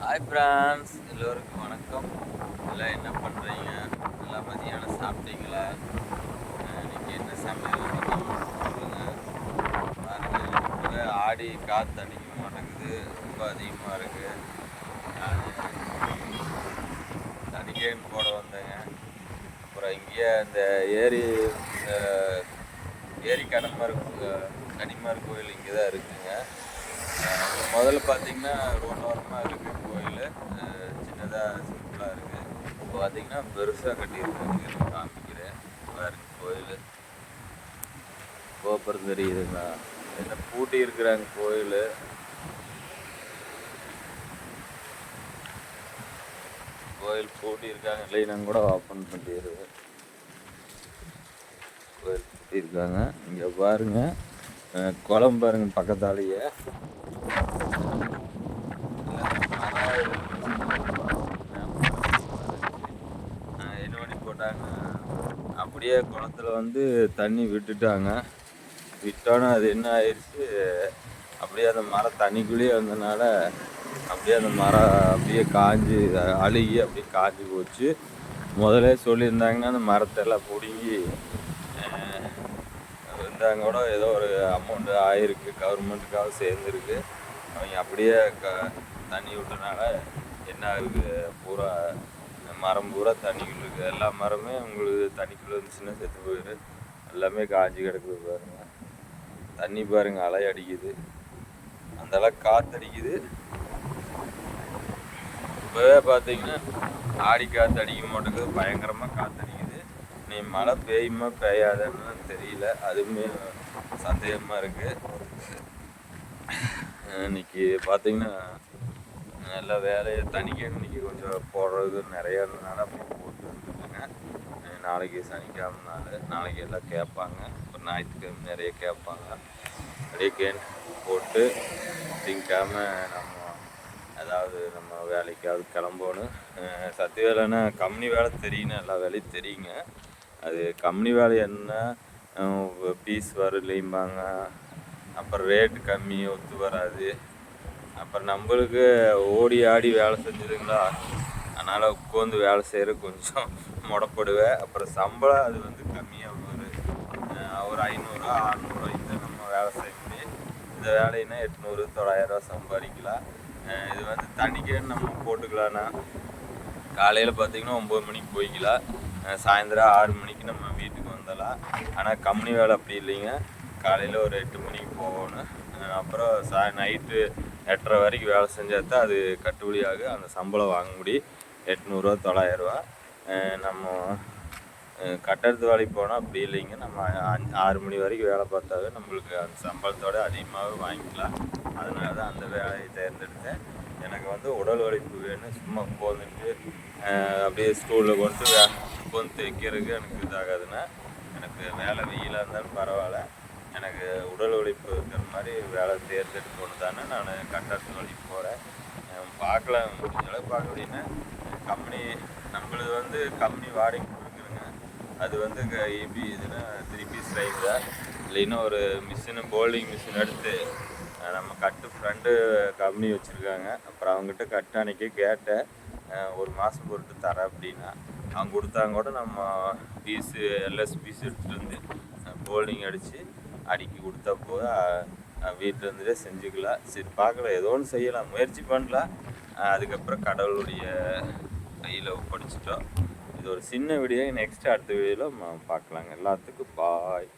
Hi friends எல்லோருக்கும் வணக்கம். எல்லாம் என்ன பண்ணுறீங்க எல்லாம் மதியானம் சாப்பிட்டீங்களா? இன்றைக்கி என்ன சமையல் சொல்லுங்க. பாருங்க ஆடி காற்று அடிக்க மாட்டேங்குது. ரொம்ப அதிகமாக இருக்குது நான் தனிக்கேன் போட வந்தேங்க. அப்புறம் இங்கேயே இந்த ஏரி இந்த ஏரி கனிமர் கனிமர் கோயில் இங்கே தான் இருக்குதுங்க முதல்ல பார்த்தீங்கன்னா ரோட்டோரமாக இருக்குது கோயில் சின்னதாக சிம்பிளாக இருக்குது இப்போ பார்த்தீங்கன்னா பெருசாக கட்டியிருக்காங்க. காமிக்கிறேன். கோயில். கோபுரம் தெரியுதுங்களா? என்ன பூட்டி இருக்கிறாங்க கோயில். கோயில் பூட்டி இருக்காங்க. இல்லைன்னா கூட ஓப்பன் பண்ணிடுது. கோயில் பூட்டி இருக்காங்க. இங்கே பாருங்க. குளம் பாருங்க பக்கத்தாலேயே. போட்டாங்க அப்படியே குளத்துல வந்து தண்ணி விட்டுட்டாங்க. விட்டோன்னே அது என்ன ஆயிடுச்சு அப்படியே அந்த மரம் தண்ணிக்குள்ளேயே வந்தனால அப்படியே அந்த மரம் அப்படியே காஞ்சி அழுகி அப்படியே காஞ்சி போச்சு. முதல்ல சொல்லியிருந்தாங்கன்னா அந்த மரத்தை எல்லாம் பிடுங்கி இருந்தாங்க கூட ஏதோ ஒரு அமௌண்ட் ஆயிருக்கு. கவர்மெண்ட்டுக்காக சேர்ந்துருக்கு. அவங்க அப்படியே க தண்ணி விட்டனால என்ன ஆகுது? பூரா மரம் பூரா தண்ணிக்குள்ளே இருக்குது எல்லா மரமே உங்களுக்கு தண்ணிக்குள்ளே இருந்துச்சுன்னா செத்து போயிடும் எல்லாமே காஞ்சி கிடக்குது பாருங்கள் தண்ணி பாருங்க அலை அடிக்குது. அந்த அளவுக்கு காற்று அடிக்குது இப்போவே பார்த்தீங்கன்னா ஆடி காற்று அடிக்க மாட்டேங்குது. பயங்கரமாக காற்று அடிக்குது நீ மழை பெய்யுமா பெய்யாதன்னு தெரியல. அதுவுமே சந்தேகமாக இருக்குது இன்னைக்கு பார்த்தீங்கன்னா நல்ல வேலையை தனிக்க இன்னைக்கு கொஞ்சம் போடுறது நிறையா இருந்ததுனால போட்டு வந்துருக்குங்க நாளைக்கு சனிக்கிழமை நாள். நாளைக்கு எல்லாம் கேட்பாங்க. அப்புறம் ஞாயிற்றுக்கிழமை நிறைய கேட்பாங்க. அப்படியே கேன் போட்டு திங்காம நம்ம அதாவது நம்ம வேலைக்காவது கிளம்பணும். சத்திய வேலைன்னா கம்பெனி வேலை தெரியுங்க எல்லா வேலையும் தெரியுங்க. அது கம்பெனி வேலை என்ன? பீஸ் வரலைம்பாங்க அப்புறம் ரேட்டு கம்மி ஒத்து வராது. அப்புறம் நம்மளுக்கு ஓடி ஆடி வேலை செஞ்சதுங்களா அதனால் உட்காந்து வேலை செய்கிற கொஞ்சம் முடப்படுவேன். அப்புறம் சம்பளம் அது வந்து கம்மியாக வரும். ஒரு ஐநூறுரூவா அறநூறுவா தான் நம்ம வேலை செய்ய இந்த வேலைன்னா எட்நூறு தொள்ளாயிரரூவா சம்பாதிக்கலாம். இது வந்து தனிக்கேன்னு நம்ம போட்டுக்கலாம்னா காலையில் பார்த்தீங்கன்னா ஒம்பது மணிக்கு போய்க்கலாம். சாயந்தரம் ஆறு மணிக்கு நம்ம வீட்டுக்கு வந்துடலாம். ஆனால் கம்பெனி வேலை அப்படி இல்லைங்க. காலையில் ஒரு எட்டு மணிக்கு போகணும். அப்புறம் சா நைட்டு எட்டரை வரைக்கும் வேலை செஞ்சால் தான் அது கட்டுப்படியாக அந்த சம்பளம் வாங்க முடியும். எட்நூறுரூவா தொள்ளாயிரரூவா. நம்ம கட்டடத்து வேலைக்கு போனால் அப்படி இல்லைங்க. நம்ம அஞ்சு ஆறு மணி வரைக்கும் வேலை பார்த்தாவே நம்மளுக்கு அந்த சம்பளத்தோட அதிகமாகவே வாங்கிக்கலாம். அதனால தான் அந்த வேலையை தேர்ந்தெடுத்தேன். எனக்கு வந்து உடல் உழைப்பு வேணும். சும்மா போந்துட்டு அப்படியே ஸ்டூலில் கொண்டு வே கொண்டு தைக்கிறதுக்கு எனக்கு இதாகாதுன்னா எனக்கு வேலை வெயிலாக இருந்தாலும் பரவாயில்ல. எனக்கு உடல் உழைப்பு இருக்கிற மாதிரி வேலை தேர்ந்தெடுக்கணும் தானே நான் கட்டடத்து வழி போகிறேன் பார்க்கல முடிஞ்ச அளவுக்கு பார்க்க அப்படின்னா கம்பெனி நம்மளது வந்து கம்பெனி வாடகை கொடுக்குறேங்க அது வந்து இபி இதுன்னா த்ரீ பீஸ் ரைஸ் தான். இல்லைன்னா ஒரு மிஷினு போல்டிங் மிஷின் எடுத்து நம்ம கட்டு ஃப்ரெண்டு கம்பெனி வச்சுருக்காங்க. அப்புறம் அவங்ககிட்ட கட்டு அன்னைக்கு கேட்டேன். ஒரு மாதம் பொருட்டு தரேன் அப்படின்னா அவங்க கொடுத்தாங்க கூட நம்ம பீஸு எல்எஸ் பீஸ் எடுத்துகிட்டு வந்து போல்டிங் அடித்து அடுக்கி கொடுத்தா போது வீட்டில் இருந்துட்டே செஞ்சுக்கலாம் சரி பார்க்கலாம் ஏதோ ஒன்று செய்யலாம். முயற்சி பண்ணலாம் அதுக்கப்புறம் கடவுளுடைய கையில் ஒப்படைச்சிட்டோம். இது ஒரு சின்ன வீடியோ. நெக்ஸ்ட் அடுத்த வீடியோவில் பார்க்கலாங்க. எல்லாத்துக்கும் பாய்.